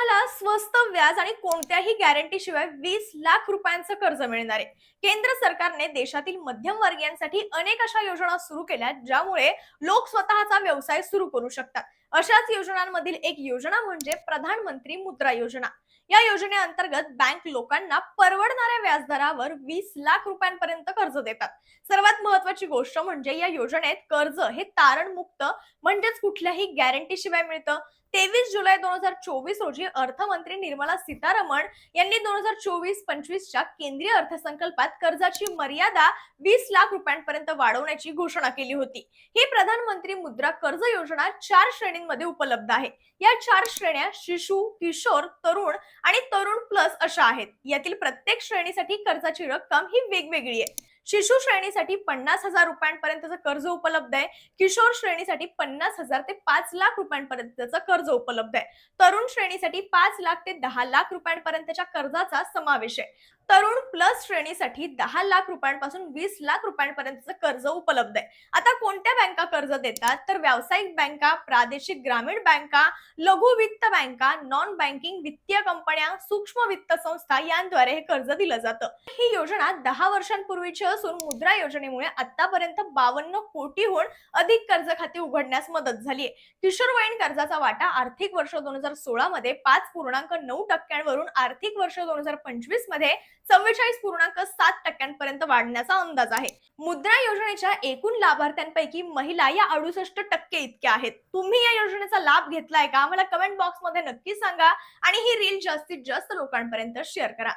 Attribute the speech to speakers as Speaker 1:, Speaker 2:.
Speaker 1: तुम्हाला स्वस्त व्याज आणि कोणत्याही गॅरंटी शिवाय वीस लाख रुपयांचं कर्ज मिळणार आहे. केंद्र सरकारने देशातील मध्यमवर्गीयांसाठी अनेक अशा योजना सुरू केल्या ज्यामुळे लोक स्वतःचा व्यवसाय सुरू करू शकतात. अशाच योजनांमधील एक योजना म्हणजे प्रधानमंत्री मुद्रा योजना. या योजनेअंतर्गत बँक लोकांना परवडणाऱ्या व्याजदरावर वीस लाख रुपयांपर्यंत कर्ज देतात. सर्वात महत्वाची गोष्ट म्हणजे या योजनेत कर्ज हे तारण मुक्त म्हणजेच कुठल्याही गॅरंटी शिवाय मिळतं. तेवीस जुलै दोन हजार चोवीस रोजी अर्थमंत्री निर्मला सीतारमण यांनी दोन हजार चोवीस पंचवीसच्या केंद्रीय अर्थसंकल्पात कर्जाची मर्यादा वीस लाख रुपयांपर्यंत वाढवण्याची घोषणा केली होती. ही प्रधानमंत्री मुद्रा कर्ज योजना चार श्रेणींमध्ये उपलब्ध आहे. या चार श्रेण्या शिशु किशोर तरुण आणि तरुण प्लस अशा आहेत. यातील प्रत्येक श्रेणीसाठी कर्जाची रक्कम ही वेगवेगळी आहे. शिशु श्रेणीसाठी पन्नास हजार रुपयांपर्यंतचं कर्ज उपलब्ध आहे. किशोर श्रेणीसाठी पन्नास हजार ते पाच लाख रुपयांपर्यंतचं कर्ज उपलब्ध आहे. तरुण श्रेणीसाठी पाच लाख ते दहा लाख रुपयांपर्यंतच्या कर्जाचा समावेश आहे. तरुण प्लस श्रेणीसाठी दहा लाख रुपयांपासून वीस लाख रुपयांपर्यंतचं कर्ज उपलब्ध आहे. आता कोणत्या बँका कर्ज देतात? तर व्यावसायिक बँका प्रादेशिक ग्रामीण बँका लघु वित्त बँका नॉन बँकिंग वित्तीय कंपन्या सूक्ष्म वित्त संस्था यांद्वारे हे कर्ज दिलं जातं. ही योजना दहा वर्षांपूर्वीची असून मुद्रा योजनेमुळे आतापर्यंत बावन्न कोटीहून अधिक कर्ज खाते उघडण्यास मदत झाली आहे. किशोरवयीन कर्जाचा वाटा आर्थिक वर्ष दोन हजार सोळा मध्ये पाच पूर्णांक नऊ टक्क्यांवरून आर्थिक वर्ष दोन हजार पंचवीसमध्ये चव्वेचाळीस पूर्णांक सात टक्क्यांपर्यंत वाढण्याचा अंदाज आहे. मुद्रा योजनेच्या एकूण लाभार्थ्यांपैकी महिला या अडुसष्ट टक्के इतक्या आहेत. तुम्ही या योजनेचा लाभ घेतलाय का? मला कमेंट बॉक्समध्ये नक्की सांगा आणि ही रील जास्तीत जास्त लोकांपर्यंत शेअर करा.